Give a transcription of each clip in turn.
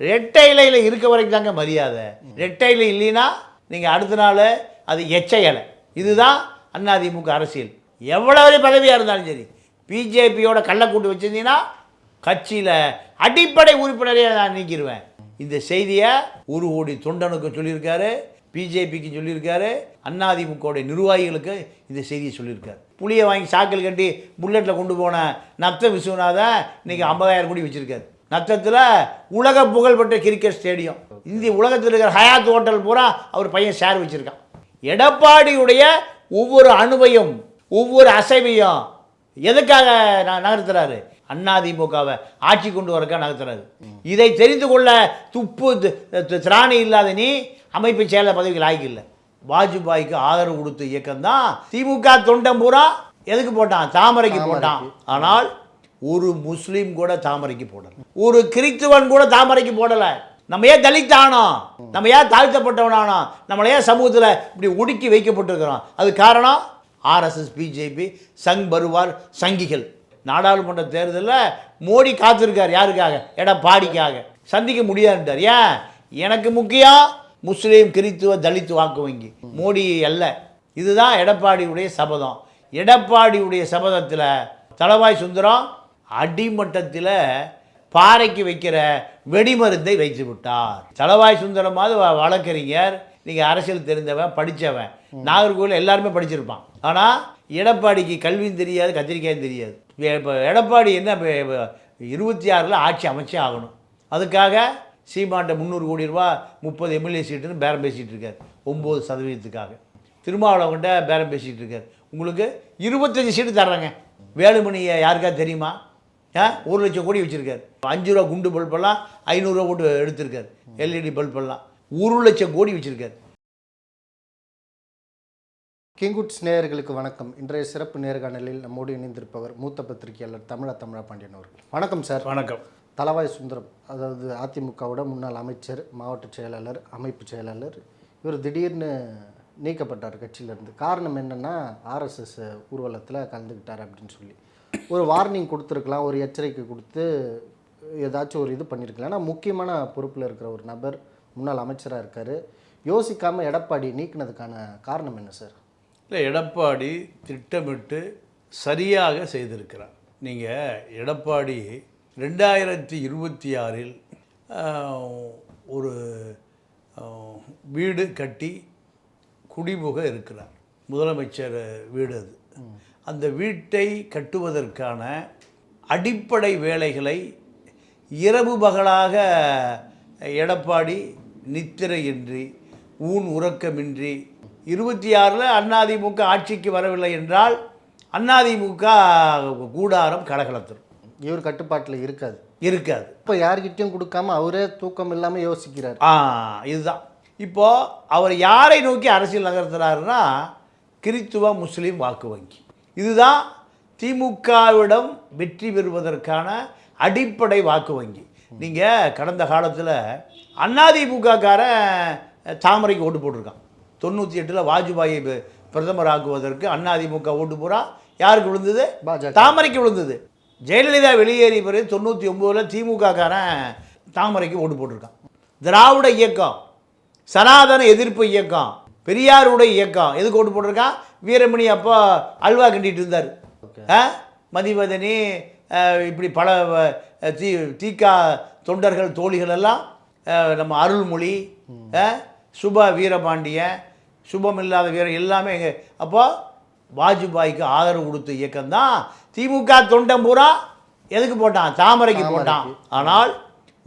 ரெட்டை இலையில் இருக்க வரைக்கும் தாங்க மரியாதை. ரெட்டை இலை இல்லைன்னா நீங்கள் அடுத்த நாள் அது எச்சை இலை. இதுதான் அதிமுக அரசியல். எவ்வளவு பதவியாக இருந்தாலும் சரி பிஜேபியோட கள்ளக்கூட்டு வச்சிருந்தீங்கன்னா கட்சியில் அடிப்படை உறுப்பினரே நான் நீக்கிடுவேன் இந்த செய்தியை ஒரு கோடி தொண்டனுக்கு சொல்லியிருக்காரு பிஜேபிக்கு சொல்லியிருக்காரு அதிமுகவுடைய நிர்வாகிகளுக்கு இந்த செய்தியை சொல்லியிருக்காரு. புளியை வாங்கி சாக்கில் கட்டி புல்லட்டில் கொண்டு போன நத்த விஸ்வநாதன் இன்றைக்கி ஐம்பதாயிரம் கோடி வச்சுருக்காரு. நத்தத்தில் உலக புகழ்பெற்ற கிரிக்கெட் ஸ்டேடியம் இந்திய உலகத்தில் இருக்கிற ஹயாத் ஹோட்டல் பூரா அவர் பையன் ஷேர் வச்சுருக்கான். எடப்பாடியுடைய ஒவ்வொரு அணுவையும் ஒவ்வொரு அசைவையும் எதுக்காக நகர்த்துறாரு? அதிமுகவை ஆட்சி கொண்டு வரக்கா நகர்த்துறாரு. இதை தெரிந்து கொள்ள துப்பு திராணி இல்லாத நீ அமைப்பு செயலர் பதவிக்கு லாய்க்கு இல்லை. வாஜ்பாய்க்கு ஆதரவு கொடுத்த இயக்கம் தான் திமுக தொண்டம் பூரா எதுக்கு போட்டான்? தாமரைக்கு போட்டான். ஆனால் ஒரு முஸ்லீம் கூட தாமரைக்கு போடல. ஒரு கிறித்துவன் கூட தாமரைக்கு போடல. நம்ம ஏன் தலித் ஆனோம் நம்ம ஏன் தாழ்த்தப்பட்டவனானோம் நம்மளை ஏன் சமூகத்தில் இப்படி ஒடுக்கி வைக்கப்பட்டிருக்கிறோம் அது காரணம் ஆர்எஸ்எஸ் பிஜேபி சங் பருவார் சங்கிகள். நாடாளுமன்ற தேர்தலில் மோடி காத்திருக்கார் யாருக்காக? எடப்பாடிக்காக. சந்திக்க முடியாதுட்டார் ஏன்? எனக்கு முக்கியம் முஸ்லீம் கிறித்துவ தலித் வாக்கு வங்கி மோடி அல்ல. இதுதான் எடப்பாடியுடைய சபதம். எடப்பாடியுடைய சபதத்தில் தளவாய் சுந்தரம் அடிமட்டத்தில் பாறைக்கு வைக்கிற வெடிமருந்தை வைத்து விட்டார் தளவாய் சுந்தரமாவது வழக்கறிஞர் நீங்கள் அரசியல் தெரிந்தவன் படித்தவன் நாகர்கோவில் எல்லாருமே படிச்சிருப்பான். ஆனால் எடப்பாடிக்கு கல்வியும் தெரியாது கத்திரிக்காயும் தெரியாது. இப்போ எடப்பாடி என்ன இருபத்தி ஆறில் ஆட்சி அமைச்சே ஆகணும். அதுக்காக சீமான்ட்ட முந்நூறு கோடி ரூபா முப்பது எம்எல்ஏ சீட்டுன்னு பேரம் பேசிகிட்டு இருக்கார். ஒம்பது சதவீதத்துக்காக. திருமாவளவன்கிட்ட பேரம் பேசிகிட்டு இருக்கார். உங்களுக்கு இருபத்தஞ்சி சீட்டு தர்றாங்க. வேலுமணியை யாருக்கா தெரியுமா? ஒரு லட்சம் கோடி வச்சுருக்காரு. அஞ்சு ரூபா குண்டு பல்பெல்லாம் ஐநூறுரூவா போட்டு எடுத்திருக்காரு. எல்இடி பல்பெல்லாம் ஒரு லட்சம் கோடி வச்சுருக்காரு. கிங்குட்ஸ் நேயர்களுக்கு வணக்கம். இன்றைய சிறப்பு நேர்காணலில் நம்மோடு இணைந்திருப்பவர் மூத்த பத்திரிகையாளர் தமிழா தமிழா பாண்டியன் அவர்கள். வணக்கம் சார். வணக்கம். தலவாய் சுந்தரம் அதாவது அதிமுகவோட முன்னாள் அமைச்சர் மாவட்ட செயலாளர் அமைப்பு செயலாளர் இவர் திடீர்னு நீக்கப்பட்டார் கட்சியிலேருந்து. காரணம் என்னென்னா ஆர்எஸ்எஸ் ஊர்வலத்தில் கலந்துக்கிட்டார் அப்படின்னு சொல்லி. ஒரு வார்னிங் கொடுத்துருக்கலாம் ஒரு எச்சரிக்கை கொடுத்து ஏதாச்சும் ஒரு இது பண்ணியிருக்கலாம் ஆனால் முக்கியமான பொறுப்பில் இருக்கிற ஒரு நபர் முன்னாள் அமைச்சராக இருக்கார். யோசிக்காமல் எடப்பாடி நீக்கினதுக்கான காரணம் என்ன சார்? இல்லை எடப்பாடி திட்டமிட்டு சரியாக செய்திருக்கிறார். நீங்கள் எடப்பாடி ரெண்டாயிரத்தி இருபத்தி ஆறில் ஒரு வீடு கட்டி குடிபுக இருக்கிறார். முதலமைச்சர் வீடு அது. அந்த வீட்டை கட்டுவதற்கான அடிப்படை வேலைகளை இரவு பகலாக எடப்பாடி நித்திரையின்றி ஊன் உறக்கமின்றி இருபத்தி ஆறில் அதிமுக ஆட்சிக்கு வரவில்லை என்றால் அதிமுக கூடாரம் கலகலத்திரும் இவர் கட்டுப்பாட்டில் இருக்காது. இருக்காது. இப்போ யார்கிட்டயும் கொடுக்காம அவரே தூக்கம் இல்லாமல் யோசிக்கிறார். ஆ இதுதான். இப்போ அவர் யாரை நோக்கி அரசியல் நகர்த்துறாருன்னா கிறித்துவ முஸ்லீம் வாக்கு வங்கி. இதுதான் திமுகவிடம் வெற்றி பெறுவதற்கான அடிப்படை வாக்கு வங்கி. நீங்கள் கடந்த காலத்தில் அதிமுகக்காரன் தாமரைக்கு ஓட்டு போட்டிருக்கான். தொண்ணூற்றி எட்டில் வாஜ்பாயை பிரதமர் ஆக்குவதற்கு அதிமுக ஓட்டு பூரா யாருக்கு விழுந்தது. தாமரைக்கு விழுந்தது. ஜெயலலிதா வெளியேறிய பிறகு தொண்ணூற்றி ஒம்போதில் திமுககாரன் தாமரைக்கு ஓட்டு போட்டிருக்கான். திராவிட இயக்கம் சனாதன எதிர்ப்பு இயக்கம் பெரியாருடைய இயக்கம் எதுக்கு ஓட்டு போட்டிருக்கான்? வீரமணி அப்போ அல்வா கண்டிட்டு இருந்தார். ஆ? மதிவதனி இப்படி பல தி தீகா தொண்டர்கள் தோழிகள் எல்லாம் நம்ம அருள்மொழி சுப வீரபாண்டியன் சுபம் இல்லாத வீரன் எல்லாமே எங்க அப்போ வாஜ்பாய்க்கு ஆதரவு கொடுத்த இயக்கம் தான் திமுக தொண்டம் பூரா எதுக்கு போட்டான்? தாமரைக்கு போட்டான். ஆனால்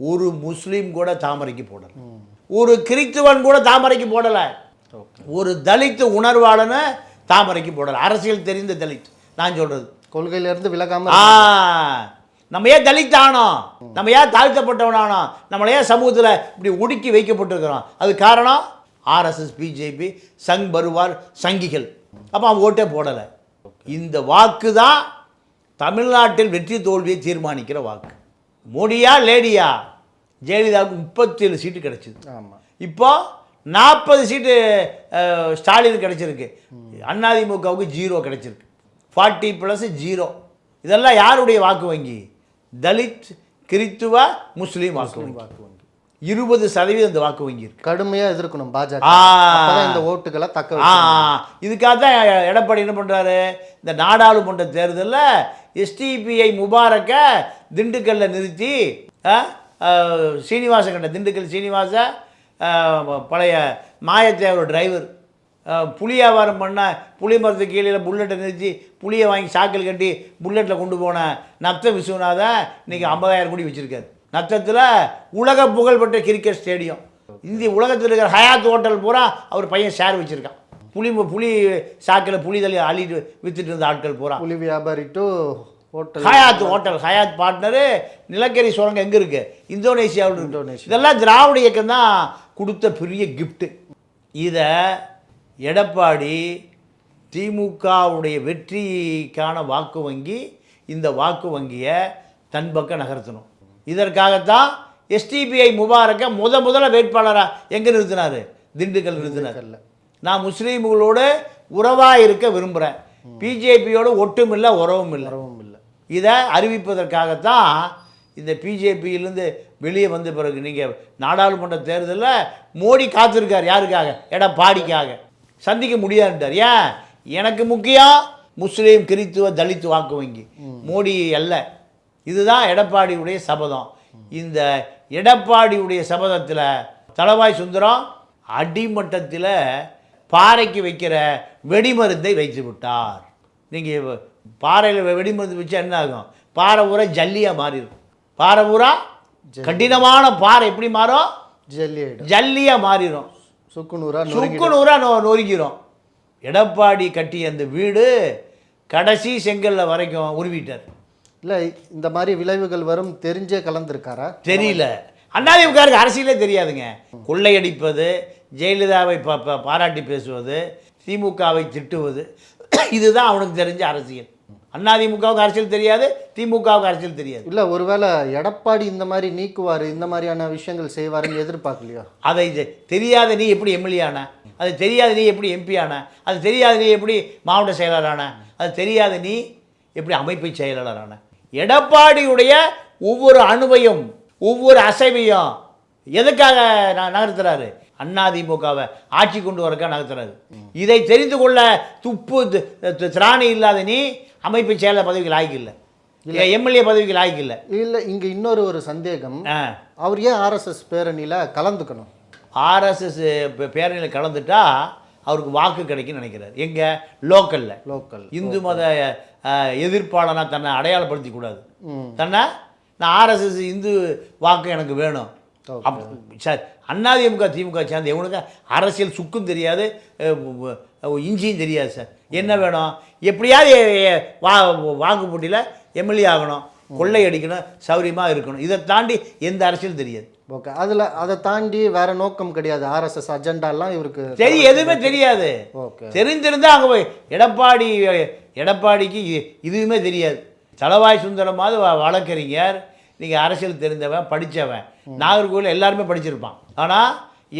ஒரு முஸ்லீம் கூட தாமரைக்கு போடல. ஒரு கிறித்துவன் கூட தாமரைக்கு போடல. ஒரு தலித் உணர்வாளனை தாமரைக்கு போடல. அரசியல் தெரிந்த தலித் நான் சொல்றது. கொள்கையிலேருந்து விலகாம ஆ நம்ம ஏன் தலித் ஆனோம்? நம்ம ஏன் தாழ்த்தப்பட்டவனானோ நம்மளை ஏன் சமூகத்தில் இப்படி ஒடுக்கி வைக்கப்பட்டிருக்கிறோம்? அது காரணம் ஆர்எஸ்எஸ் பிஜேபி சங் பருவார் சங்கிகள். அப்போ அவன் ஓட்டே போடலை. இந்த வாக்கு தான் தமிழ்நாட்டில் வெற்றி தோல்வியை தீர்மானிக்கிற வாக்கு. மோடியா லேடியா? ஜெயலலிதாவுக்கு முப்பத்தேழு சீட்டு கிடைச்சிது. ஆமாம் இப்போ நாற்பது சீட்டு ஸ்டாலின் கிடைச்சிருக்கு. அதிமுகவுக்கு ஜீரோ கிடைச்சிருக்கு. Forty plus zero. இதெல்லாம் யாருடைய வாக்கு வங்கி? தலித் கிறித்துவ முஸ்லீம் வாக்கு வங்கி. வாக்கு வங்கி. இருபது சதவீதம் இந்த வாக்கு வங்கி இருக்கு. கடுமையா எதிர்க்கணும் பாஜக. இந்த ஓட்டுகளை தக்க இதுக்காக தான் எடப்பாடி என்ன பண்ணுறாரு இந்த நாடாளுமன்ற தேர்தலில் எஸ்டிபிஐ முபாரக்கை திண்டுக்கல்ல நிறுத்தி சீனிவாச கண்ட திண்டுக்கல் சீனிவாச பழைய மாயத்தேவர் டிரைவர் புளி வியாபாரம் பண்ண புளி மரத்து கீழே புல்லட்டை நிறுத்தி புளியை வாங்கி சாக்கில் கட்டி புல்லட்டில் கொண்டு போன நத்த விஸ்வநாதன் இன்னைக்கு ஐம்பதாயிரம் கோடி வச்சுருக்காரு. நத்தத்தில் உலக புகழ்பெற்ற கிரிக்கெட் ஸ்டேடியம் இந்திய உலகத்தில் இருக்கிற ஹயாத் ஹோட்டல் பூரா அவர் பையன் ஷேர் வச்சுருக்கான். புளி புளி சாக்கில் புளி தள்ளி அள்ளிட்டு வித்துட்டு இருந்த ஆட்கள் பூரா. புலி வியாபாரி to hotel Hyatt hotel Hyatt partner நிலக்கரி சுரங்கம் எங்கே இருக்கு? இந்தோனேஷியாவில் இந்தோனேஷியா. இதெல்லாம் திராவிட இயக்கம் தான் கொடுத்த பெரிய கிஃப்ட்டு இதை எடப்பாடி திமுகவுடைய வெற்றிக்கான வாக்கு வங்கி இந்த வாக்கு வங்கியை தன் பக்கம் நகர்த்தணும். இதற்காகத்தான் எஸ்டிபிஐ முபாரக்கை முத முதல்ல வேட்பாளராக எங்கே நிறுத்தினாரு? திண்டுக்கல் நிறுத்தினார். நான் முஸ்லீம்களோடு உறவாக இருக்க விரும்புகிறேன் பிஜேபியோடு ஒட்டும் இல்லை உறவும் இல்லை வரவும் இல்லை இதை அறிவிப்பதற்காகத்தான் இந்த பிஜேபியிலேருந்து வெளியே வந்த பிறகு நீங்கள் நாடாளுமன்ற தேர்தலில் மோடி காத்திருக்கார் யாருக்காக? எடப்பாடிக்காக. சந்திக்க முடியாதுட்டார் ஏன்? எனக்கு முக்கியம் முஸ்லீம் கிறித்துவ தலித் வாக்கு வங்கி மோடி அல்ல. இதுதான் எடப்பாடியுடைய சபதம். இந்த எடப்பாடியுடைய சபதத்தில் தளவாய் சுந்தரம் அடிமட்டத்தில் பாறைக்கு வைக்கிற வெடிமருந்தை வைத்து விட்டார். நீங்கள் பாறையில் வெடிமருந்து வச்சா என்ன ஆகும்? பாறை பூரா ஜல்லியாக மாறிடும். பாறை பூரா கடினமான பாறை எப்படி மாறும் ஜல்லி ஜல்லியாக மாறிடும் சுக்குநூறா சுக்கு நூறாக நொ நொறுக்கிறோம் எடப்பாடி கட்டிய அந்த வீடு கடைசி செங்கல்ல வரைக்கும் உருவிட்டார் இல்ல இந்த மாதிரி விளைவுகள் வரும் தெரிஞ்சே கலந்துருக்காரா? தெரியல. அண்ணாதிமுகருக்கு அரசியலே தெரியாதுங்க. கொள்ளையடிப்பது ஜெயலலிதாவை பாராட்டி பேசுவது திமுகவை திட்டுவது இதுதான் அவனுக்கு தெரிஞ்ச அரசியல். அதிமுகவுக்கு அரசியல் தெரியாது திமுகவுக்கு அரசியல் தெரியாது. இல்ல ஒருவேளை எடப்பாடி இந்த மாதிரி நீக்குவாரு இந்த மாதிரியான விஷயங்கள் செய்வாருன்னு எதிர்பார்க்கலையோ? அதை தெ- தெரியாத நீ எப்படி எம்எல்ஏ ஆன? அது தெரியாத நீ எப்படி எம்பி ஆன? அது தெரியாத நீ எப்படி மாவட்ட செயலாளர் ஆன? அது தெரியாத நீ எப்படி அமைப்பு செயலாளர் ஆன? எடப்பாடியுடைய ஒவ்வொரு அணுவையும் ஒவ்வொரு அசைவையும் எதுக்காக நகர்த்துறாரு? அதிமுகவை ஆட்சி கொண்டு வரக்கா நகர்த்துறாரு. இதை தெரிந்து கொள்ள துப்பு திராணி இல்லாத நீ அமைப்பு செயலாளர் பதவிக்கு லாய்க்கு இல்லை. எம்எல்ஏ பதவிக்கு லாய்க்கு இல்லை. இல்ல இங்க இன்னொரு ஒரு சந்தேகம். அவர் ஏன் ஆர்எஸ்எஸ் பேரணியில கலந்துக்கணும்? ஆர்எஸ்எஸ் பேரணியில் கலந்துட்டா அவருக்கு வாக்கு கிடைக்கும்னு நினைக்கிறார். எங்கே? லோக்கலில். லோக்கல் இந்து மத அஹ், எதிர்ப்பாளனா தன்னை அடையாளப்படுத்தி கூடாது. ம். தன்னை நான் ஆர்எஸ்எஸ் இந்து வாக்கு எனக்கு வேணும். அப் சார் அதிமுக திமுக சேர்ந்து எவனுக்கு அரசியல் சுக்கும் தெரியாது இஞ்சியும் தெரியாது சார். என்ன வேணும்? எப்படியாவது வா வாக்கு போட்டியில் எம்எல்ஏ ஆகணும் கொள்ளை அடிக்கணும் சௌரியமாக இருக்கணும். இதை தாண்டி எந்த அரசியலும் தெரியாது. ஓகே அதுல அதை தாண்டி வேற நோக்கம் கிடையாது. ஆர்எஸ்எஸ் அஜெண்டாலாம் இவருக்கு சரி எதுவுமே தெரியாது. ஓகே. தெரிஞ்சிருந்தா அங்கே போய் எடப்பாடி எடப்பாடிக்கு இ- இதுவுமே தெரியாது. தளவாய் சுந்தரமாவது வழக்கறிஞர் நீங்கள் அரசியல் தெரிந்தவன் படித்தவன் நாகர்கோவில் எல்லாருமே படிச்சிருப்பான். ஆனால்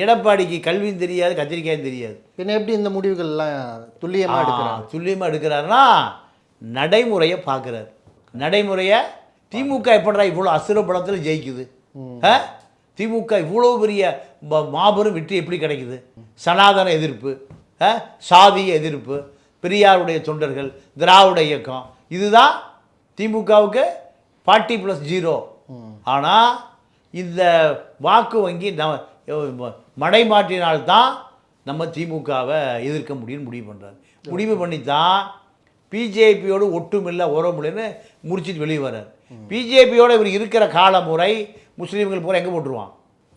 எடப்பாடிக்கு கல்வியும் தெரியாது கத்திரிக்காயும் தெரியாது. பின்ன எப்படி இந்த முடிவுகள்லாம் துல்லியமா எடுக்கிறாங்க துல்லியமாக எடுக்கிறாருன்னா நடைமுறையை பார்க்குறாரு. நடைமுறையை திமுக எப்படிடா இவ்வளோ அசுர பலத்தில் ஜெயிக்குது? திமுக இவ்வளோ பெரிய மாபெரும் வெற்றி எப்படி கிடைக்குது? சனாதன எதிர்ப்பு? சாதிய எதிர்ப்பு பெரியாருடைய தொண்டர்கள் திராவிட இயக்கம் இதுதான் திமுகவுக்கு ஃபார்ட்டி ப்ளஸ் ஜீரோ ஆனால் இந்த வாக்கு வங்கி நம்ம மடை மாற்றினால்தான் நம்ம திமுகவை எதிர்க்க முடியும்னு முடிவு பண்ணுறாரு முடிவு பண்ணி தான் பிஜேபியோடு ஒட்டுமில்லை உறவுமில்லைன்னு முடிச்சிட்டு வெளியே வர்றாரு. பிஜேபியோட இவர் இருக்கிற காலமுறை முஸ்லீம்கள் பூரா எங்கே போட்டுருவான்?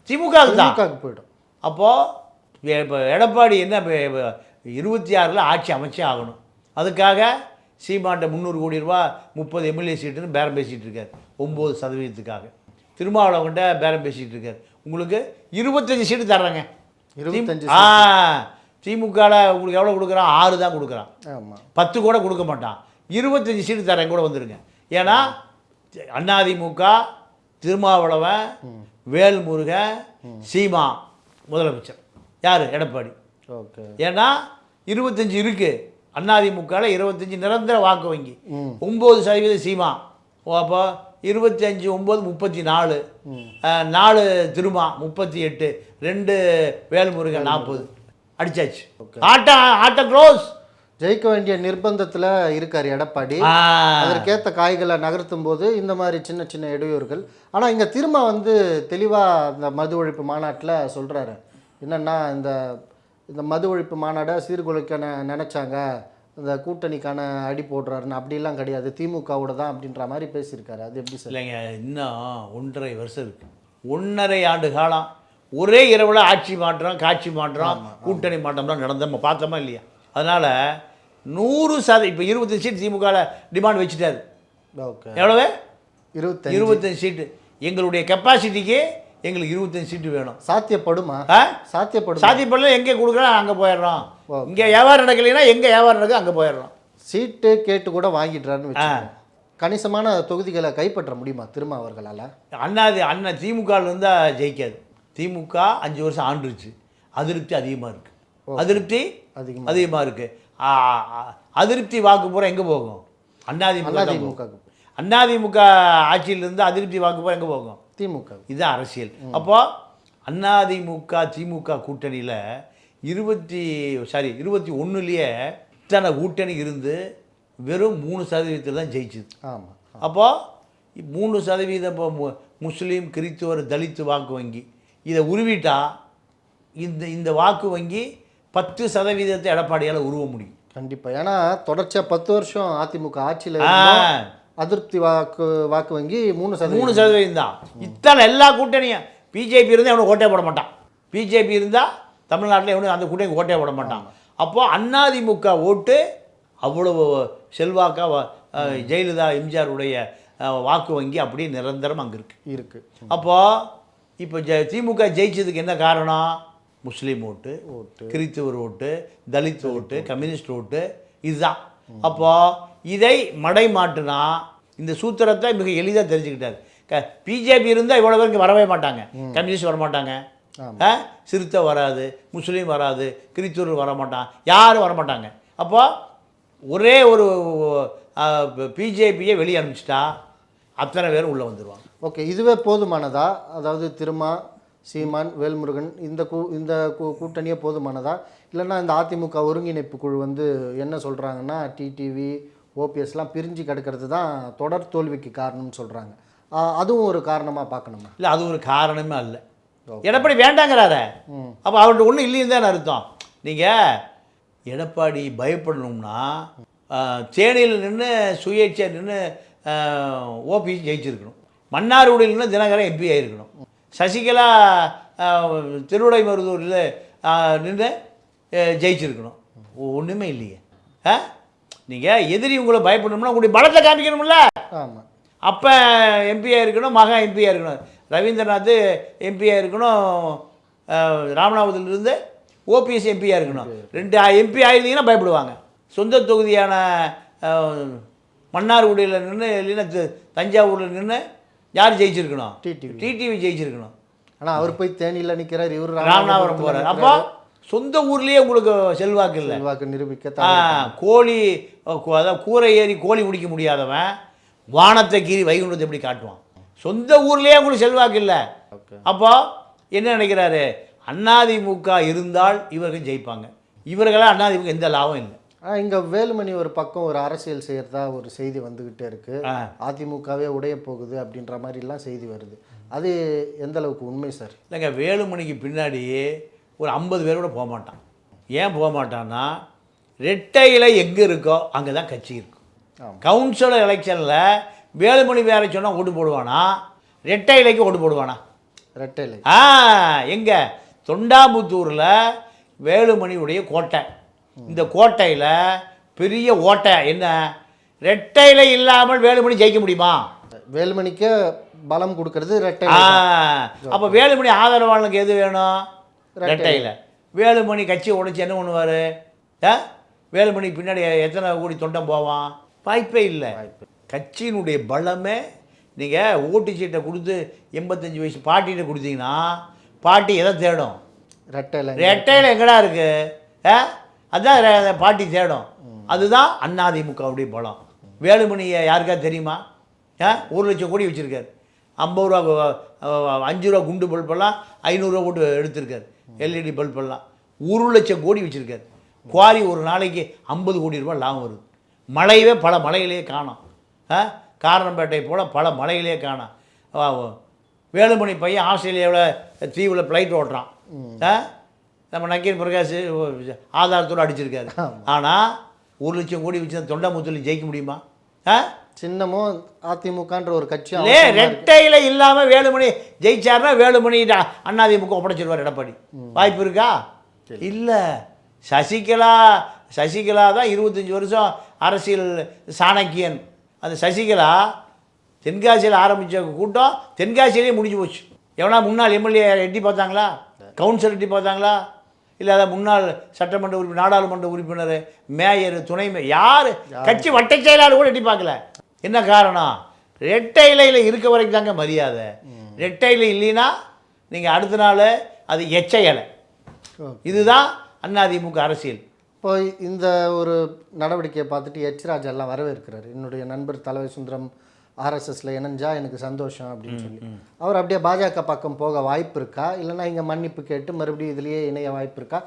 திமுக தான். போயிடும். அப்போது இப்போ எடப்பாடி என்ன இருபத்தி ஆறில் ஆட்சி அமைச்சே ஆகணும். அதுக்காக சீமான்ட்ட முந்நூறு கோடி ரூபா முப்பது எம்எல்ஏ சீட்டுன்னு பேரம் பேசிகிட்டு இருக்கார். ஒம்பது சதவீதத்துக்காக. திருமாவளவன்கிட்ட பேரம் பேசிகிட்டு இருக்கார். உங்களுக்கு இருபத்தஞ்சி சீட்டு தர்றாங்க. இருபத்தஞ்சு ஆ திமுகவில் உங்களுக்கு எவ்வளோ கொடுக்குறான்? ஆறு தான் கொடுக்குறான். பத்து கூட கொடுக்க மாட்டான். இருபத்தஞ்சி சீட்டு தரேன் கூட வந்துருங்க. ஏன்னா அதிமுக திருமாவளவன் வேல்முருகன் சீமா முதலமைச்சர். யார்? எடப்பாடி. ஓகே. ஏன்னா இருபத்தஞ்சி இருக்கு. அதிமுகவில் இருபத்தஞ்சி நிரந்தர வாக்கு வங்கி. ஒம்பது சதவீதம் சீமா. அப்போ இருபத்தி அஞ்சு ஒம்பது முப்பத்தி நாலு. நாலு திருமா முப்பத்தி எட்டு. ரெண்டு வேல்முருகன் நாற்பது. அடிச்சாச்சு. ஆட்டம் ஆட்டம் க்ளோஸ் ஜெயிக்க வேண்டிய நிர்பந்தத்தில் இருக்கார் எடப்பாடி. அதற்கேற்ற காய்களை நகர்த்தும் போது இந்த மாதிரி சின்ன சின்ன இடையூறுகள். ஆனால் இங்கே திரும்ப வந்து தெளிவாக இந்த மது ஒழிப்பு மாநாட்டில் சொல்கிறாரு என்னென்னா இந்த இந்த மது ஒழிப்பு மாநாடை சீர்குலைக்க நினைச்சாங்க. இந்த கூட்டணிக்கான அடி போடுறாருன்னு. அப்படிலாம் கிடையாது. திமுகவோட தான் அப்படின்ற மாதிரி பேசியிருக்காரு. அது எப்படி சார்? இல்லைங்க இன்னும் ஒன்றரை வருஷம் இருக்கு. ஒன்றரை ஆண்டு காலம் ஒரே இரவில் ஆட்சி மாற்றம் காட்சி மாற்றம் கூட்டணி மாற்றம்லாம் நடந்த நம்ம பார்த்தோமா இல்லையா? அதனால் நூறு சதவீதம் இப்போ இருபத்தஞ்சு சீட் திமுகவில் டிமாண்ட் வச்சுட்டாரு. ஓகே. எவ்வளவு? இருபத்தஞ்சு. இருபத்தஞ்சு சீட்டு. எங்களுடைய கெப்பாசிட்டிக்கு எங்களுக்கு இருபத்தஞ்சு சீட்டு வேணும். சாத்தியப்படுமா? ஆ? சாத்தியப்படும்? சாத்தியப்படல எங்கே கொடுக்குறோம்? அங்கே போயிடுறோம். இங்கே வியாபாரம் நடக்கலைன்னா எங்கே வியாபாரம் நடக்குது அங்கே போயிடுறோம். சீட்டு கேட்டு கூட வச்சுக்கோங்க. கணிசமான தொகுதிகளை கைப்பற்ற முடியுமா திரும்ப அவர்களால்? அண்ணாது அண்ணன் திமுகவில் இருந்தால் ஜெயிக்காது. திமுக அஞ்சு வருஷம் ஆண்டுருச்சு. அதிருப்தி அதிகமாக இருக்குது அதிருப்தி அதிகமாக அதிகமாக இருக்குது அதிருப்தி வாக்கு பூரா எங்கே போகும்? அண்ணாதிமுக அண்ணாதிமுக ஆட்சியிலிருந்து அதிருப்தி வாக்கு பூரா எங்கே போகும்? திமுக. இதுதான் அரசியல். அப்போ அதிமுக திமுக கூட்டணியில் இருபத்தி சாரி இருபத்தி ஒன்றுலேயே இத்தனை கூட்டணி இருந்து வெறும் மூணு சதவீதத்தில் தான் ஜெயிச்சுது. ஆமாம் அப்போது மூணு சதவீதம் இப்போ மு முஸ்லீம் கிறிஸ்துவர் தலித்து வாக்கு வங்கி. இதை உருவிட்டா இந்த இந்த வாக்கு வங்கி பத்து சதவீதத்தை எடப்பாடியால் உருவ முடியும். கண்டிப்பாக ஏன்னா தொடர்ச்சியாக பத்து வருஷம் அதிமுக ஆட்சியில் அதிருப்தி வாக்கு வாக்கு வங்கி மூணு சதவீதம். மூணு சதவீதம் தான். இத்தனை எல்லா கூட்டணியும் பிஜேபி இருந்தால் எவனும் ஓட்டே போட மாட்டான். பிஜேபி இருந்தால் தமிழ்நாட்டில் எவனும் அந்த கூட்டணி ஓட்டே போட மாட்டான். அப்போது அண்ணாதிமுக ஓட்டு அவ்வளவு செல்வாக்கா வ- அஹ், ஜெயலலிதா எம்ஜிஆருடைய வாக்கு வங்கி அப்படியே நிரந்தரம் அங்கே இருக்குது இருக்கு. அப்போது இப்போ ஜ திமுக ஜெயிச்சதுக்கு என்ன காரணம்? முஸ்லீம் ஓட்டு ஓட்டு. கிறித்துவர் ஓட்டு தலித் ஓட்டு கம்யூனிஸ்ட் ஓட்டு இதுதான். அப்போது இதை மடை மாட்டுனா இந்த சூத்திரத்தை மிக எளிதாக தெரிஞ்சுக்கிட்டாரு. க பிஜேபி இருந்தால் இவ்வளோ பேருக்கு வரவே மாட்டாங்க. கம்யூனிஸ்ட் வர மாட்டாங்க ஆமா. ஆ? சிறுத்தை வராது முஸ்லீம் வராது கிறித்தூர் வர மாட்டான் யாரும் வர மாட்டாங்க அப்போ ஒரே ஒரு பிஜேபியை வெளியே அனுப்பிச்சிட்டா அத்தனை பேரும் உள்ளே வந்துடுவாங்க ஓகே இதுவே போதுமானதா? அதாவது திருமா சீமான் வேல்முருகன் இந்த கூ இந்த கூ- கூட்டணியே போதுமானதா? இல்லைன்னா இந்த அதிமுக ஒருங்கிணைப்பு குழு வந்து என்ன சொல்கிறாங்கன்னா டிடிவி ஓபிஎஸ்லாம் பிரிஞ்சு கிடக்கிறது தான் தொடர் தோல்விக்கு காரணம்னு சொல்கிறாங்க அதுவும் ஒரு காரணமாக பார்க்கணுமா? இல்லை அது ஒரு காரணமே அல்ல. எடப்பாடி வேண்டாங்கிறாரே அப்போ அவர்கிட்ட ஒன்றும் இல்லைன்னு தான் அர்த்தம். நீங்கள் எடப்பாடி பயப்படணும்னா தேனியில் நின்று சுயேட்சை நின்று ஓபிஎஸ் ஜெயிச்சிருக்கணும். மன்னார்குடியில் நின்று தினகரன் எம்பி ஆயிருக்கணும். சசிகலா திருவிடை மருதூரில் நின்று ஜெயிச்சிருக்கணும். ஒன்றுமே இல்லையே. ஆ? நீங்கள் எதிரி உங்களை பயப்படணும்னா உங்களுடைய பலத்தை காமிக்கணும்ல. ஆமாம் அப்போ எம்பியாக இருக்கணும் மகன் எம்பியாக இருக்கணும். ரவீந்திரநாத் எம்பியாக இருக்கணும் ராமநாதபுரத்துலேருந்து ஓபிஎஸ் எம்பியாக இருக்கணும். ரெண்டு எம்பி ஆயிருந்தீங்கன்னா பயப்படுவாங்க. சொந்த தொகுதியான மன்னார்குடியில் நின்று இல்லைன்னா தஞ்சாவூரில் நின்று யார் ஜெயிச்சிருக்கணும்? TTV TTV ஜெயிச்சிருக்கணும். ஆனால் அவர் போய் தேனியில் நிற்கிறார் இவர் ராமநாதபுரம் போகிறார் அப்போ சொந்த ஊர்லேயே உங்களுக்கு செல்வாக்கு இல்லை. செல்வாக்கு நிரூபிக்க கோழி அதாவது கூரை ஏறி கோழி பிடிக்க முடியாதவன் வானத்தை கீறி வைகுண்டத்தை எப்படி காட்டுவான்? சொந்த ஊர்லேயே உங்களுக்கு செல்வாக்கு இல்லை. அப்போ என்ன நினைக்கிறாரு? அதிமுக இருந்தால் இவர்கள் ஜெயிப்பாங்க. இவர்களால் அதிமுக எந்த லாபம் இல்லை. ஆனால் இங்கே வேலுமணி ஒரு பக்கம் ஒரு அரசியல் செய்கிறதா ஒரு செய்தி வந்துக்கிட்டே இருக்கு. ஆ. அதிமுகவே உடைய போகுது அப்படின்ற மாதிரிலாம் செய்தி வருது. அது எந்த அளவுக்கு உண்மை சார்? இல்லைங்க வேலுமணிக்கு பின்னாடி ஒரு ஐம்பது பேர் கூட போக மாட்டான் ஏன் போக மாட்டான்னா ரெட்டை இலை எங்கே இருக்கோ அங்கே தான் கட்சி இருக்கும். கவுன்சிலர் எலெக்ஷனில் வேலுமணி வேற சொன்னால் ஓட்டு போடுவானா? ரெட்டை இலைக்கு ஓட்டு போடுவானா? ரெட்டைலை ஆ எங்கே? தொண்டாமுத்தூரில் வேலுமணியுடைய கோட்டை. இந்த கோட்டையில் பெரிய ஓட்டை. என்ன? ரெட்டையில இல்லாமல் வேலுமணி ஜெயிக்க முடியுமா? வேலுமணிக்கு பலம் கொடுக்கறது ரெட்டை அப்போ வேலுமணி ஆதரவாளனுக்கு எது வேணும்? ரெட்டையில் வேலுமணி கட்சி உடைச்சு என்ன பண்ணுவார்? ஆ? வேலுமணி பின்னாடி எத்தனை கோடி தொண்டம் போவான்? வாய்ப்பே இல்லை. கட்சியினுடைய பலமே நீங்கள் ஓட்டு சீட்டை கொடுத்து எண்பத்தஞ்சு வயசு பாட்டிகிட்ட கொடுத்தீங்கன்னா பாட்டி எதை தேடும்? ரெட்டைலை ரெட்டையில் எங்கடா இருக்கு? ஆ? அதான் ரெ- பாட்டி தேடும். அதுதான் அதிமுகவுடைய பலம். வேலுமணியை யாருக்கா தெரியுமா? ஆ? ஒரு லட்சம் கோடி வச்சுருக்காரு. ஐம்பது ரூபா அஞ்சு ரூபா குண்டு பல்பெல்லாம் ஐநூறுரூவா போட்டு எடுத்திருக்காரு. எல்இடி பல்பெல்லாம் ஒரு லட்சம் கோடி வச்சுருக்காரு. குவாரி ஒரு நாளைக்கு ஐம்பது கோடி ரூபாய் லாபம் வருது. மழையவே பல மலைகளே காணோம். ஆ காரணம்பேட்டை போல் பல மலைகளே காணோம். வேலுமணி பையன் ஆஸ்திரேலியாவில் தீவில் ஃப்ளைட் ஓட்டுறான். நம்ம நக்கீர் பிரகாஷ் ஆதாரத்தோடு அடிச்சிருக்காரு. ஆனால் ஒரு லட்சம் கோடி வச்சு தொண்டாமுத்தூரில் ஜெயிக்க முடியுமா? ஆ சின்னமும் அதிமுகன்ற ஒரு கட்சி ரெட்டையில இல்லாம வேலுமணி ஜெயிச்சாருன்னா வேலுமணி அண்ணாதிமுக ஒப்படைச்சிருவார் எடப்பாடி. வாய்ப்பு இருக்கா? இல்ல. சசிகலா சசிகலா தான் இருபத்தஞ்சி வருஷம் அரசியல் சாணக்கியன். அந்த சசிகலா தென்காசியில் ஆரம்பித்த கூட்டம் தென்காசியிலே முடிஞ்சு போச்சு. எவனா முன்னாள் எம்எல்ஏ எட்டி பார்த்தாங்களா? கவுன்சிலர் எட்டி பார்த்தாங்களா? இல்லை அதான் முன்னாள் சட்டமன்ற உறுப்பினர் நாடாளுமன்ற உறுப்பினர் மேயர் துணை யார்? கட்சி வட்டச் செயலாளர் கூட எட்டி பார்க்கல. என்ன காரணம்? ரெட்டை இலையில் இருக்க வரைக்கும் தாங்க மரியாதை. ரெட்டை இலை இல்லைன்னா நீங்கள் அடுத்த நாள் அது எச்ச இலை. இதுதான் அதிமுக அரசியல். இப்போ இந்த ஒரு நடவடிக்கையை பார்த்துட்டு எச் ராஜா எல்லாம் வரவேற்கிறாரு. என்னுடைய நண்பர் தலைவர் சுந்தரம் ஆர்எஸ்எஸ்ல இணைஞ்சா எனக்கு சந்தோஷம் அப்படின்னு சொல்லி. அவர் அப்படியே பாஜக பக்கம் போக வாய்ப்பு இருக்கா? இல்லைன்னா இங்கே மன்னிப்பு கேட்டு மறுபடியும் இதுலேயே இணைய வாய்ப்பு இருக்கா?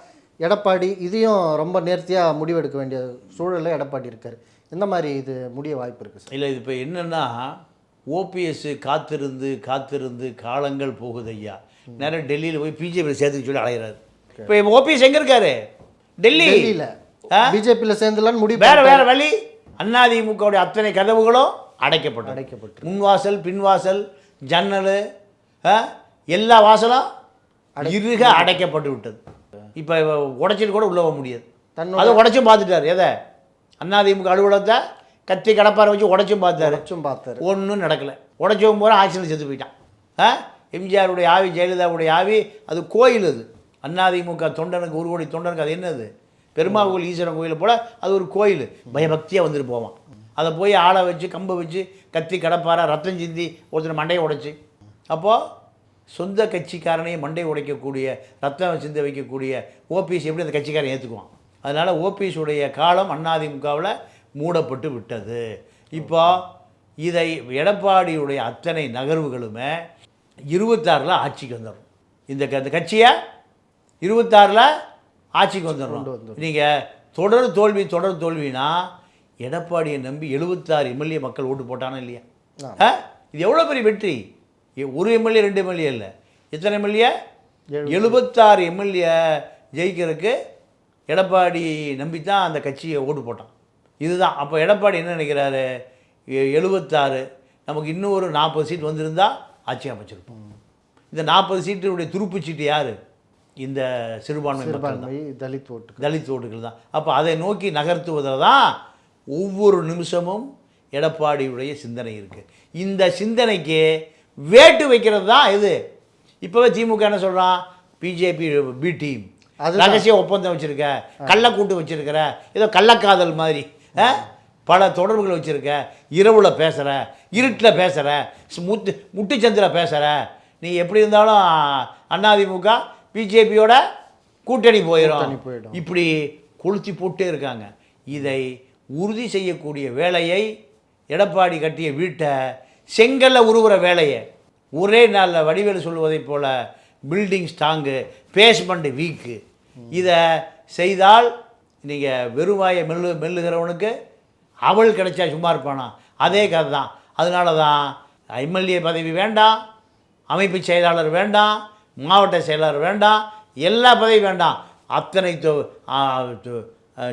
எடப்பாடி இதையும் ரொம்ப நேர்த்தியாக முடிவெடுக்க வேண்டிய சூழலில் எடப்பாடி இருக்காரு. இந்த மாதிரி இது முடிய வாய்ப்பு இருக்கு சார். இல்லை இது இப்போ என்னென்னா ஓபிஎஸ் காத்திருந்து காத்திருந்து காலங்கள் போகுது ஐயா. நேரம் டெல்லியில் போய் பிஜேபியில் சேர்த்துக்க சொல்லி அலைகிறாரு இப்போ ஓபிஎஸ் எங்கே இருக்காரு? டெல்லி. டெல்லியில். பிஜேபியில் சேர்ந்துலான்னு முடிவு வேற வேற வழி? அதிமுகவுடைய அத்தனை கதவுகளும் அடைக்கப்பட்டது. அடைக்கப்பட்டு முன்வாசல் பின்வாசல் ஜன்னல் எல்லா வாசலும் இறுக அடைக்கப்பட்டு விட்டது. இப்போ உடைச்சிட்டு கூட உள்ள போக முடியாது. தன்னோட அதை உடைச்சும் பார்த்துட்டாரு எதை? அதிமுக அலுவலகத்தை கத்தி கடப்பாரை வச்சு உடைச்சும் பார்த்தாரு. உடைச்சும் பார்த்தாரு. ஒன்றும் நடக்கலை. உடைச்சவங்க போகிற ஆக்சிடென்ட் செத்து போயிட்டான். ஆ? எம்ஜிஆருடைய ஆவி ஜெயலலிதாவுடைய ஆவி அது கோயில் அது. அதிமுக தொண்டனுக்கு ஒரு கோடி தொண்டனுக்கு அது என்னது? பெருமாள் கோயில் ஈஸ்வரன் கோயிலை போல் அது ஒரு கோயில். பயபக்தியாக வந்துட்டு போவான். அதை போய் ஆளை வச்சு கம்பை வச்சு கத்தி கடப்பாரா ரத்தம் சிந்தி ஒருத்தர் மண்டையை உடைச்சு. அப்போது சொந்த கட்சிக்காரனையே மண்டை உடைக்கக்கூடிய ரத்தம் சிந்த வைக்கக்கூடிய ஓபிஎஸ் எப்படி அந்த கட்சிக்காரன் ஏற்றுக்குவான் அதனால் ஓபிஎஸ் உடைய காலம் அதிமுகவில் மூடப்பட்டு விட்டது. இப்போ இதை எடப்பாடியுடைய அத்தனை நகர்வுகளுமே இருபத்தாறில் ஆட்சிக்கு வந்துடும் இந்த க- இந்த கட்சியை இருபத்தாறில் ஆட்சிக்கு வந்துடணும் நீங்கள் தொடர் தோல்வி தொடர் தோல்வினா எடப்பாடியை நம்பி எழுபத்தாறு எம்எல்ஏ மக்கள் ஓட்டு போட்டானா இல்லையா? இது எவ்வளோ பெரிய வெற்றி? ஒரு எம்எல்ஏ ரெண்டு எம்எல்ஏ இல்லை. எத்தனை எம்எல்ஏ? எழுபத்தாறு எம்எல்ஏ ஜெயிக்கிறதுக்கு எடப்பாடி நம்பி தான் அந்த கட்சியை ஓட்டு போட்டான். இதுதான். அப்போ எடப்பாடி என்ன நினைக்கிறாரு? எழுபத்தாறு நமக்கு இன்னும் ஒரு நாற்பது சீட் வந்திருந்தா ஆட்சி அமைச்சிருப்போம். இந்த நாற்பது சீட்டினுடைய துருப்பு சீட்டு யார்? இந்த சிறுபான்மை மக்கள் தான். தலித் ஓட்டு தலித் ஓட்டுகள் தான். அப்போ அதை நோக்கி நகர்த்துவதில் தான் ஒவ்வொரு நிமிஷமும் எடப்பாடியுடைய சிந்தனை இருக்குது இந்த சிந்தனைக்கு வேட்டு வைக்கிறது தான் இது. இப்போவே திமுக என்ன சொல்கிறான் பிஜேபி பி டீம். ரகசிய ஒப்பந்தம் வச்சுருக்க கள்ளக்கூட்டு வச்சுருக்கிற ஏதோ கள்ளக்காதல் மாதிரி? பல தொடர்புகள் வச்சுருக்க இரவில் பேசுகிற இருட்டில் பேசுகிற முத்து முட்டுச்சந்தில் பேசுகிற நீ எப்படி இருந்தாலும் அதிமுக பிஜேபியோட கூட்டணி போயிடும் போயிடும். இப்படி கொளுத்தி போட்டே இருக்காங்க இதை உறுதி செய்யக்கூடிய வேலையை எடப்பாடி கட்டிய வீட்டை செங்கல்ல உருவுற வேலையை ஒரே நாளில் வடிவேலு சொல்வதைப் போல பில்டிங் ஸ்ட்ராங்கு பேஸ்மெண்ட் வீக்கு இதை செய்தால் நீங்கள் வெறுவாயை மெல்லு மெல்லுகிறவனுக்கு அவள் கிடைச்சா சும்மா இருப்பானா? அதே கதை தான் அதனால தான் எம்எல்ஏ பதவி வேண்டாம் அமைப்பு செயலாளர் வேண்டாம் மாவட்ட செயலாளர் வேண்டாம் எல்லா பதவியும் வேண்டாம். அத்தனை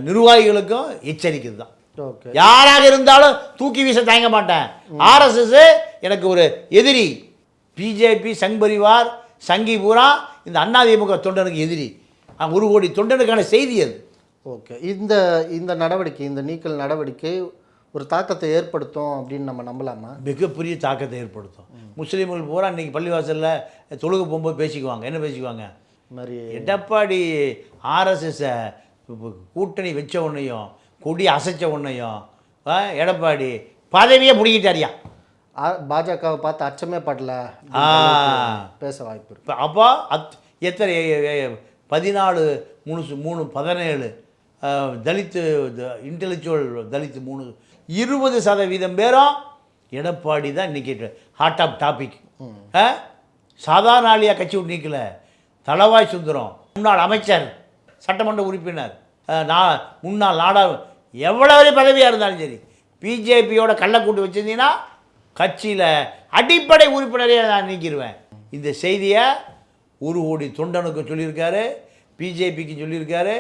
நிர்வாகிகளுக்கும் எச்சரிக்கை தான் யாராக இருந்தாலும் தூக்கி வீச தயங்க மாட்டேன். ஆர்எஸ்எஸ் எனக்கு ஒரு எதிரி. பிஜேபி சங் பரிவார் சங்கி பூரா இந்த அதிமுக தொண்டனுக்கு எதிரி. ஒரு கோடி தொண்டனுக்கான செய்தி அது. ஓகே. இந்த இந்த நடவடிக்கை இந்த நீக்கல் நடவடிக்கை ஒரு தாக்கத்தை ஏற்படுத்தும் அப்படின்னு நம்ம நம்பலாமா? மிகப்பெரிய தாக்கத்தை ஏற்படுத்தும். முஸ்லீம்கள் பூரா இன்னைக்கு பள்ளிவாசலில் தொழுக போகும்போது பேசிக்குவாங்க. என்ன பேசிக்குவாங்க? மாதிரி எடப்பாடி ஆர்எஸ்எஸ்ஸை கூட்டணி வச்ச உன்னையும் கொடி அசைச்ச உன்னையும் எடப்பாடி பதவியே பிடிக்கிட்டாரியா ஆ- பாஜகவை பார்த்து அச்சமே படல. பேச வாய்ப்பு இருக்கு. அப்போ அத் எத்தனை பதினாலு மூணு சு- மூணு பதினேழு தலித்து இன்டெலெக்சுவல் தலித்து மூணு இருபது சதவீதம் பேரும் எடப்பாடி தான் இன்றைக்கி ஹாட் ஆஃப் டாபிக் சாதாரண ஆளியாக கட்சி விட்டு நீக்கல. தளவாய் சுந்தரம் முன்னாள் அமைச்சர் சட்டமன்ற உறுப்பினர் நான் முன்னாள் நாடா எவ்வளவு பதவியாக இருந்தாலும் சரி பிஜேபியோட கள்ளக்கூட்டு வச்சிருந்தீங்கன்னா கட்சியில் அடிப்படை உறுப்பினரையே நான் நீக்கிடுவேன் இந்த செய்தியை ஒரு கோடி தொண்டனுக்கு சொல்லியிருக்காரு பிஜேபிக்கு சொல்லியிருக்காரு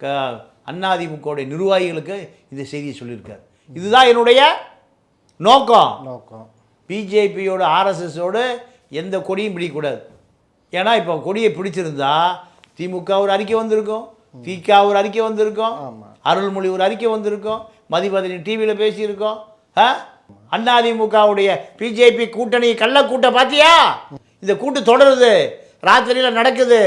க அதிமுகவுடைய நிர்வாகிகளுக்கு இந்த செய்தியை சொல்லியிருக்காரு. இதுதான் என்னுடைய நோக்கம். நோக்கம். பிஜேபியோட ஆர்எஸ்எஸோடு எந்த கொடியும் பிடிக்கக்கூடாது. ஏன்னா இப்போ கொடியை பிடிச்சிருந்தா திமுக ஒரு அறிக்கை வந்திருக்கும் திக ஒரு அறிக்கை வந்திருக்கும் அருள்மொழி ஒரு அறிக்கை வந்திருக்கும் மதிபதினி டிவியில் பேசியிருக்கோம் ஆ? அதிமுகவுடைய பிஜேபி கூட்டணி கள்ள கூட்டம் பார்த்தியா இந்த கூட்டு தொடருது. ராத்திரியில் நடக்குது.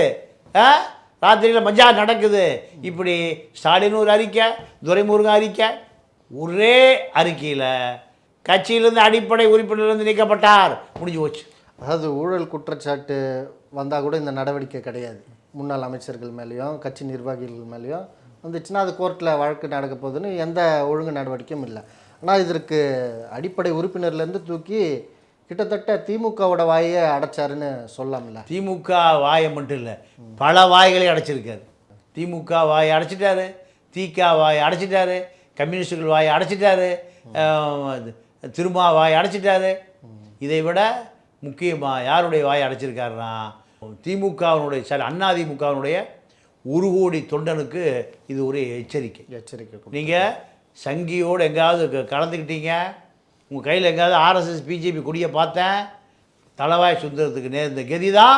ராத்திரியில் மஜா நடக்குது. இப்படி ஸ்டாலின் ஒரு அறிக்கை துரைமுருகன் அறிக்கை ஒரே அறிக்கையில் கட்சியிலேருந்து அடிப்படை உறுப்பினர்லேருந்து நீக்கப்பட்டார். முடிஞ்சு போச்சு. அதாவது ஊழல் குற்றச்சாட்டு வந்தால் கூட இந்த நடவடிக்கை கிடையாது. முன்னாள் அமைச்சர்கள் மேலேயும் கட்சி நிர்வாகிகள் மேலேயும் வந்துச்சுன்னா அது கோர்ட்டில் வழக்கு நடக்க போகுதுன்னு எந்த ஒழுங்கு நடவடிக்கையும் இல்லை. ஆனால் இதற்கு அடிப்படை உறுப்பினர்லேருந்து தூக்கி கிட்டத்தட்ட திமுகவோட வாயை அடைச்சாருன்னு சொல்லலாம்ல திமுக வாயை மட்டும் இல்லை பல வாய்களை அடைச்சிருக்காரு. திமுக வாயை அடைச்சிட்டாரு திக வாயை அடைச்சிட்டாரு கம்யூனிஸ்டுகள் வாயை அடைச்சிட்டாரு திருமா வாயை அடைச்சிட்டாரு. இதை விட முக்கியமாக யாருடைய வாயை அடைச்சிருக்காருன்னா திமுகவினுடைய சாரி அதிமுகவினுடைய ஒரு கோடி தொண்டனுக்கு இது ஒரு எச்சரிக்கை. எச்சரிக்கை நீங்கள் சங்கியோடு எங்கேயாவது கலந்துக்கிட்டீங்க உங்கள் கையில் எங்கேயாவது ஆர்எஸ்எஸ் பிஜேபி கொடியை பார்த்தேன் தலவாய் சுந்தரத்துக்கு நேர்ந்த கதி தான்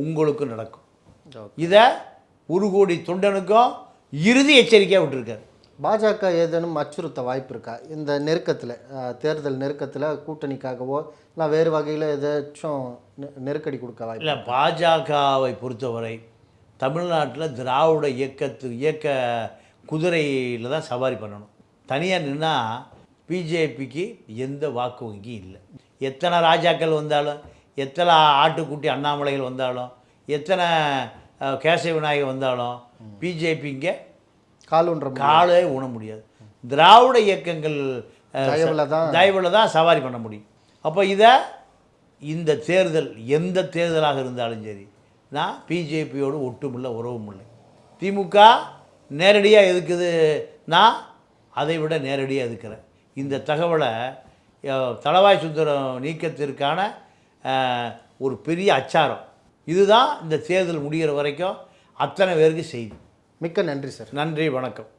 உங்களுக்கு நடக்கும். இதை ஒரு கோடி தொண்டனுக்கும் இறுதி எச்சரிக்கையாக விட்டுருக்காரு. பாஜக ஏதேனும் அச்சுறுத்த வாய்ப்பு இருக்கா? இந்த நெருக்கத்தில் தேர்தல் நெருக்கத்தில் கூட்டணிக்காகவோ இல்லை வேறு வகையில் ஏதாச்சும் நெருக்கடி கொடுக்க வாய்ப்பு இல்லை பாஜகவை பொறுத்தவரை தமிழ்நாட்டில் திராவிட இயக்கத்து இயக்க குதிரையில் தான் சவாரி பண்ணணும். தனியாக நின்னா பிஜேபிக்கு எந்த வாக்கு வங்கி இல்லை. எத்தனை ராஜாக்கள் வந்தாலும் எத்தனை ஆட்டுக்குட்டி அண்ணாமலைகள் வந்தாலும் எத்தனை கேசவ விநாயகர் வந்தாலும் பிஜேபிங்க காலுன்ற காலே ஊன முடியாது. திராவிட இயக்கங்கள் தயவில் தான் சவாரி பண்ண முடியும். அப்போ இதை இந்த தேர்தல் எந்த தேர்தலாக இருந்தாலும் சரி நான் பிஜேபியோடு ஒட்டுமில்ல உறவும் இல்லை. திமுக நேரடியாக எதுக்குது நான் அதை விட நேரடியாக எதுக்கிறேன். இந்த தகவலை தளவாய் சுந்தரம் நீக்கத்திற்கான ஒரு பெரிய அச்சாரம். இதுதான் இந்த தேர்தல் முடிகிற வரைக்கும் அத்தனை பேருக்கு செய்தி. மிக்க நன்றி சார். நன்றி வணக்கம்.